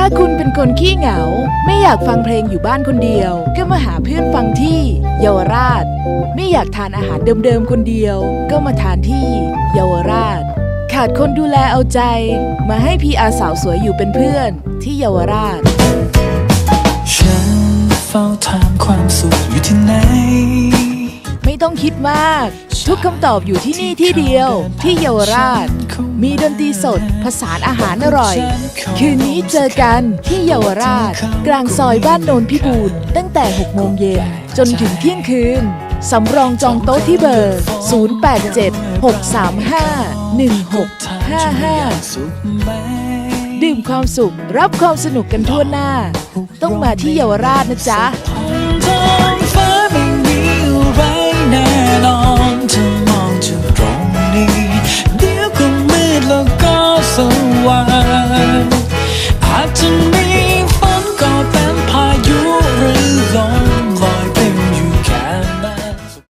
ถ้าคุณเป็นคนขี้เหงา ไม่อยากฟังเพลงอยู่บ้านคนเดียว ก็มาหาเพื่อนฟังที่เยาวราช ไม่อยากทานอาหารเดิมๆคนเดียว ก็มาทานที่เยาวราช ขาดคนดูแลเอาใจ มาให้พี่อาสาวสวยอยู่เป็นเพื่อนที่เยาวราช ฉันเฝ้าถามความสุขอยู่ที่ไหน ไม่ต้องคิดมาก ทุกคำตอบอยู่ที่นี่ที่เดียว ที่เยาวราช มีดนตรีสด ผสานอาหารอร่อย คืนนี้เจอกันที่เยาวราช กลางซอยบ้านโนนพิบูลตั้งแต่ 6 โมงเย็น จนถึงเที่ยงคืน สำรองจองโต๊ะที่เบอร์ 087 635 1655สุขไหมดื่มความสุขรับความสนุกกันทั่วหน้า ต้องมาที่เยาวราชนะจ๊ะ ตรงนี้